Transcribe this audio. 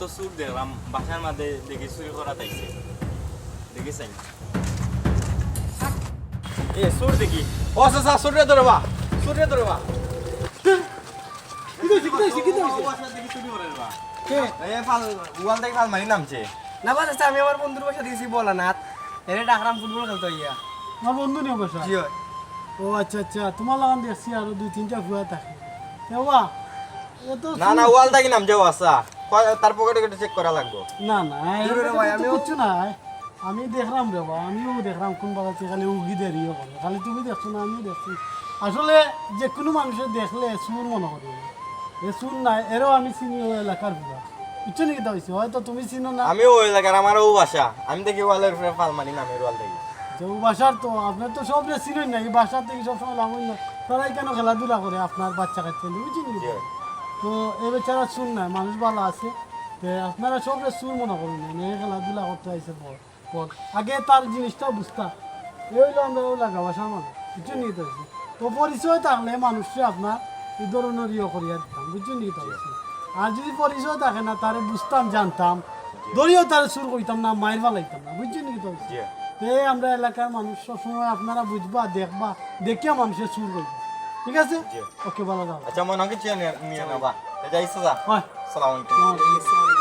তো চুর দেখলাম বাসার মাঝে দেখি চুরি করা তাইছে দেখেছেন? এ চুর দেখি। ও চাচা চুরে ধরবা চুরে ধরবা না বাস আছে আমি আমার বন্ধুর বাসা দিয়েছি বলানাথ এনে ডাকরাম ফুটবল খেলতে ইয়া আমার বন্ধু নিয়ে বসা জি হয়। ও আচ্ছা আচ্ছা তোমার লাগান দেখছি আরও দুই তিনটা ভুয়া থাকে। না না ওয়াল থেকে নামছে বাসা তার পকেটে কেটে চেক করা লাগবে। না না আমিও- কিচ্ছু নাই। আমি দেখলাম রে বা আমিও দেখলাম কোন বাগাতে খালি উগি দেরিও করে খালি তুমি দেখছ না আমিও দেখছি। আসলে যে কোনো মানুষের দেখলে সুর মনে করি। এ সুর নাই এরও আমি চিনি ওই এলাকার বুড়া বুঝছ নাকি তা হয়েছে হয়তো তুমি চিনো না। আমি ওই এলাকার আমার ও বাসা। আমি দেখি ওয়ালের মারি নামের ওয়াল থেকে যে ও বাসার তো আপনার তো সব চিনোই না এই বাসার থেকে সবসময় লাভ হয় না তারাই কেন খেলাধুলা করে আপনার বাচ্চা কাচ্চা? জি। তো এ বেচারা শুন না মানুষ ভালো আছে। তে আপনারা সব সুর মনে করুন না মেয়ে খেলাধুলা করতে আইসে পর পর। আগে তার জিনিসটা বুঝতাম। এই হইল আমরা ওই লাগা বাসার মানুষ বুঝছ নিয়ে তো পরিচয় থাকলে মানুষকে আপনার এই ধরনের ইয়ে করিয়া দিতাম বুঝছ নিয়ে তো হইছে। আর যদি পরিচয় থাকে না তারে বুঝতাম জানতাম। দড়িও তারে সুর করতাম না মায়ের ভালাইতাম না বুঝছ নাকি তো আমরা এলাকার মানুষ সবসময় আপনারা বুঝবা দেখবা দেখিয়া মানুষের সুর করবা। ঠিক আছে? ওকে ভালো যাও আচ্ছা মনে হচ্ছে নিয়ে নেবা। যাইছো যা হয়। সালাম আলাইকুম।